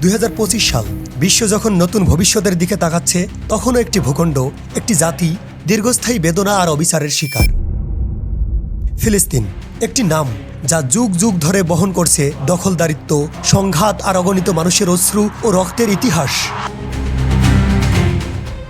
দুই হাজার পঁচিশ সাল বিশ্ব যখন নতুন ভবিষ্যতের দিকে তাকাচ্ছে, তখনও একটি ভূখণ্ড, একটি জাতি, দীর্ঘস্থায়ী বেদনা আর অবিচারের শিকার। ফিলিস্তিন, একটি নাম যা যুগ যুগ ধরে বহন করছে দখলদারিত্ব, সংঘাত আর অগণিত মানুষের অশ্রু ও রক্তের ইতিহাস।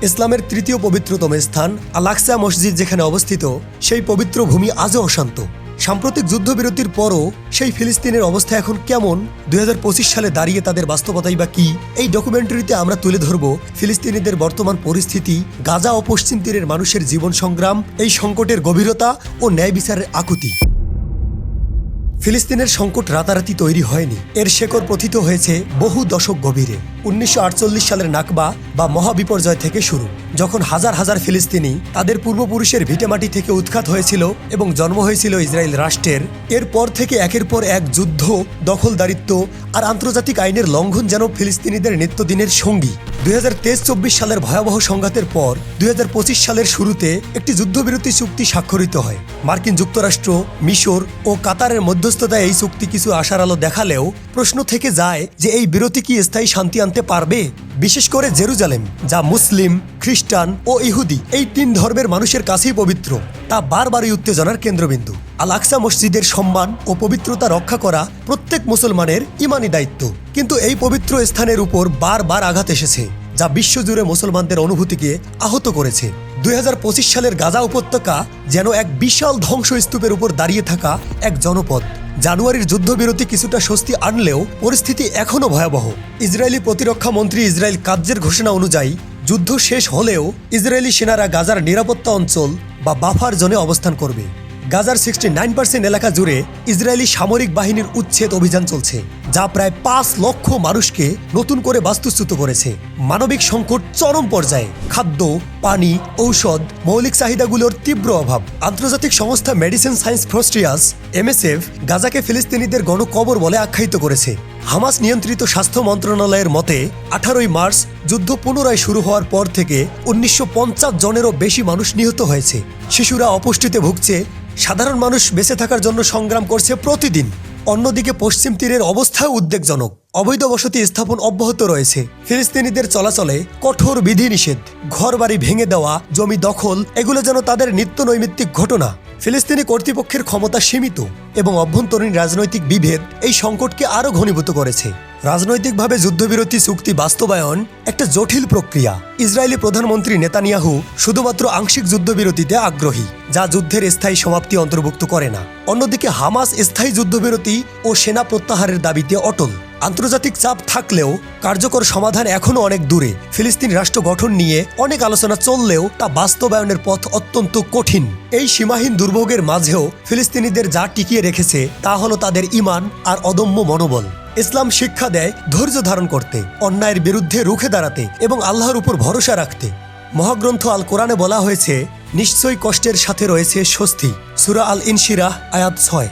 ইসলামের তৃতীয় পবিত্রতম স্থান আলাক্সা মসজিদ যেখানে অবস্থিত, সেই পবিত্র ভূমি আজও অশান্ত। সাম্প্রতিক যুদ্ধবিরতির পরও সেই ফিলিস্তিনের অবস্থা এখন কেমন? দু হাজার পঁচিশ সালে দাঁড়িয়ে তাদের বাস্তবতাই বা কি? এই ডকুমেন্টারিতে আমরা তুলে ধরব ফিলিস্তিনিদের বর্তমান পরিস্থিতি, গাজা ও পশ্চিম তীরের মানুষের জীবন সংগ্রাম, এই সংকটের গভীরতা ও ন্যায় বিচারের আকুতি। ফিলিস্তিনের সংকট রাতারাতি তৈরি হয়নি। এর শেকড় প্রথিত হয়েছে বহু দশক গভীরে। উনিশশো আটচল্লিশ সালের নাকবা বা মহাবিপর্যয় থেকে শুরু। যখন হাজার হাজার ফিলিস্তিনি তাদের পূর্বপুরুষের ভিটেমাটি থেকে উৎখাত হয়েছিল এবং জন্ম হয়েছিল ইসরায়েল রাষ্ট্রের, এরপর থেকে একের পর এক যুদ্ধ দখলদারিত্ব আর আন্তর্জাতিক আইনের লঙ্ঘন যেন ফিলিস্তিনিদের নিত্যদিনের সঙ্গী। দুই হাজার সালের ভয়াবহ সংঘাতের পর দুই হাজার পঁচিশ সালের শুরুতে একটি যুদ্ধবিরতি চুক্তি স্বাক্ষরিত হয়। মার্কিন যুক্তরাষ্ট্র, মিশর ও কাতারের মধ্যস্থতায় এই চুক্তি কিছু আশার আলো দেখালেও প্রশ্ন থেকে যায় যে এই বিরতি কি স্থায়ী শান্তি আনতে পারবে? বিশেষ করে জেরুজালেম, যা মুসলিম খ্রিস্টান ও ইহুদি, এই তিন ধর্মের মানুষের কাছেই পবিত্র। তা বারবারই উত্তেজনার কেন্দ্রবিন্দু। আল আকসা মসজিদের সম্মান ও পবিত্রতা রক্ষা করা প্রত্যেক মুসলমানের ইমানি দায়িত্ব। কিন্তু এই পবিত্র স্থানের উপর বারবার আঘাত এসেছে, যা বিশ্বজুড়ে মুসলমানদের অনুভূতিকে আহত করেছে। দুই হাজার পঁচিশ সালের গাজা উপত্যকা যেন এক বিশাল ধ্বংসস্তূপের উপর দাঁড়িয়ে থাকা এক জনপদ। জানুয়ারির যুদ্ধবিরতি কিছুটা স্বস্তি আনলেও পরিস্থিতি এখনও ভয়াবহ। ইসরায়েলি প্রতিরক্ষা মন্ত্রী ইসরায়েল কার্যের ঘোষণা অনুযায়ী যুদ্ধ শেষ হলেও ইসরায়েলি সেনারা গাজার নিরাপত্তা অঞ্চল বা বাফার জোনে অবস্থান করবে। গাজার সিক্সটি নাইন পার্সেন্ট এলাকা জুড়ে ইসরায়েলি সামরিক বাহিনীর উচ্ছেদ অভিযান চলছে। যা প্রায় পাঁচ লক্ষ মানুষকে নতুন করে বাস্তুচ্যুত করেছে। মানবিক সংকট চরম পর্যায়ে। খাদ্য, পানি, ঔষধ, মৌলিক চাহিদাগুলোর তীব্র অভাব। আন্তর্জাতিক সংস্থা মেডিসিন সায়েন্স ফ্রস্ট্রিয়াস এমএসএফ, গাজাকে ফিলিস্তিনিদের গণকবর বলে আখ্যায়িত করেছে। হামাস নিয়ন্ত্রিত স্বাস্থ্য মন্ত্রণালয়ের মতে, আঠারোই মার্চ যুদ্ধ পুনরায় শুরু হওয়ার পর থেকে উনিশশো পঞ্চাশ জনেরও বেশি মানুষ নিহত হয়েছে। শিশুরা অপুষ্টিতে ভুগছে। সাধারণ মানুষ বেঁচে থাকার জন্য সংগ্রাম করছে প্রতিদিন। অন্যদিকে পশ্চিম তীরের অবস্থা উদ্বেগজনক। অবৈধ বসতি স্থাপন অব্যাহত রয়েছে। ফিলিস্তিনিদের চলাচলে কঠোর বিধিনিষেধ। ঘর বাড়ি ভেঙে দেওয়া, জমি দখল, এগুলো যেন তাদের নিত্য নৈমিত্তিক ঘটনা। ফিলিস্তিনি কর্তৃপক্ষের ক্ষমতা সীমিত এবং অভ্যন্তরীণ রাজনৈতিক বিভেদ এই সংকটকে আরও ঘনীভূত করেছে। রাজনৈতিকভাবে যুদ্ধবিরতি চুক্তি বাস্তবায়ন একটা জটিল প্রক্রিয়া। ইসরায়েলি প্রধানমন্ত্রী নেতানিয়াহু শুধুমাত্র আংশিক যুদ্ধবিরতিতে আগ্রহী, যা যুদ্ধের স্থায়ী সমাপ্তি অন্তর্ভুক্ত করে না। অন্যদিকে হামাস স্থায়ী যুদ্ধবিরতি ও সেনা প্রত্যাহারের দাবিতে অটল। আন্তর্জাতিক চাপ থাকলেও কার্যকর সমাধান এখনও অনেক দূরে। ফিলিস্তিন রাষ্ট্র গঠন নিয়ে অনেক আলোচনা চললেও তা বাস্তবায়নের পথ অত্যন্ত কঠিন। এই সীমাহীন দুর্ভোগের মাঝেও ফিলিস্তিনিদের যা টিকিয়ে রেখেছে, তা হলো তাদের ইমান আর অদম্য মনোবল। ইসলাম শিক্ষা দেয় ধৈর্য ধারণ করতে, অন্যায়ের বিরুদ্ধে রুখে দাঁড়াতে এবং আল্লাহর উপর ভরসা রাখতে। মহাগ্রন্থ আল কোরআনে বলা হয়েছে, নিশ্চয়ই কষ্টের সাথে রয়েছে স্বস্তি। সুরা আল ইনশিরাহ আয়াত ছয়।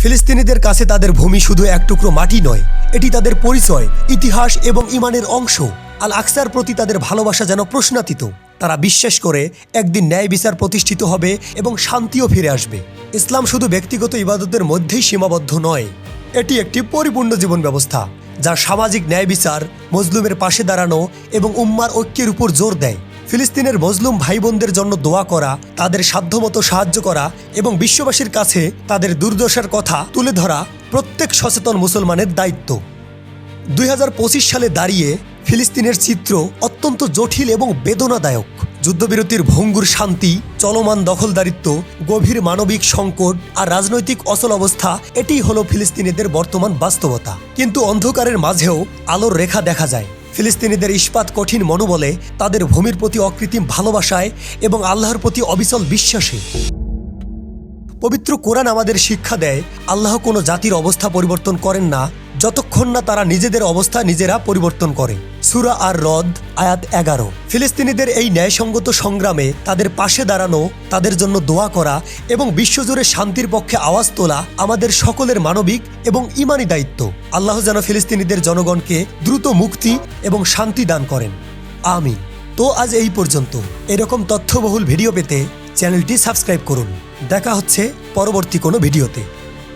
ফিলিস্তিনিদের কাছে তাদের ভূমি শুধু এক টুকরো মাটি নয়, এটি তাদের পরিচয়, ইতিহাস এবং ইমানের অংশ। আল আকসার প্রতি তাদের ভালোবাসা যেন প্রশ্নাতীত। তারা বিশ্বাস করে একদিন ন্যায় বিচার প্রতিষ্ঠিত হবে এবং শান্তিও ফিরে আসবে। ইসলাম শুধু ব্যক্তিগত ইবাদতের মধ্যেই সীমাবদ্ধ নয়, এটি একটি পরিপূর্ণ জীবন ব্যবস্থা যা সামাজিক ন্যায় বিচার, মজলুমের পাশে দাঁড়ানো এবং উম্মার ঐক্যের উপর জোর দেয়। ফিলিস্তিনের মজলুম ভাই বোনদের জন্য দোয়া করা, তাদের সাধ্যমতো সাহায্য করা এবং বিশ্ববাসীর কাছে তাদের দুর্দশার কথা তুলে ধরা প্রত্যেক সচেতন মুসলমানের দায়িত্ব। দুই হাজার পঁচিশ সালে দাঁড়িয়ে ফিলিস্তিনের চিত্র অত্যন্ত জটিল এবং বেদনাদায়ক। যুদ্ধবিরতির ভঙ্গুর শান্তি, চলমান দখলদারিত্ব, গভীর মানবিক সংকট আর রাজনৈতিক অচল অবস্থা, এটিই হলো ফিলিস্তিনিদের বর্তমান বাস্তবতা। কিন্তু অন্ধকারের মাঝেও আলোর রেখা দেখা যায়। ফিলিস্তিনিদের ইস্পাত কঠিন মনোবলে তাদের ভূমির প্রতি অকৃত্রিম ভালোবাসায় এবং আল্লাহর প্রতি অবিচল বিশ্বাসে। পবিত্র কোরআন আমাদের শিক্ষা দেয়, আল্লাহ কোনো জাতির অবস্থা পরিবর্তন করেন না, যতক্ষণ না তারা নিজেদের অবস্থা নিজেরা পরিবর্তন করে। সুরা আর রদ আয়াত এগারো। ফিলিস্তিনিদের এই ন্যায়সঙ্গত সংগ্রামে তাদের পাশে দাঁড়ানো, তাদের জন্য দোয়া করা এবং বিশ্বজুড়ে শান্তির পক্ষে আওয়াজ তোলা আমাদের সকলের মানবিক এবং ইমানি দায়িত্ব। আল্লাহ যেন ফিলিস্তিনিদের জনগণকে দ্রুত মুক্তি এবং শান্তি দান করেন। আমি তো আজ এই পর্যন্ত। এরকম তথ্যবহুল ভিডিও পেতে চ্যানেলটি সাবস্ক্রাইব করুন। দেখা হচ্ছে পরবর্তী কোনো ভিডিওতে।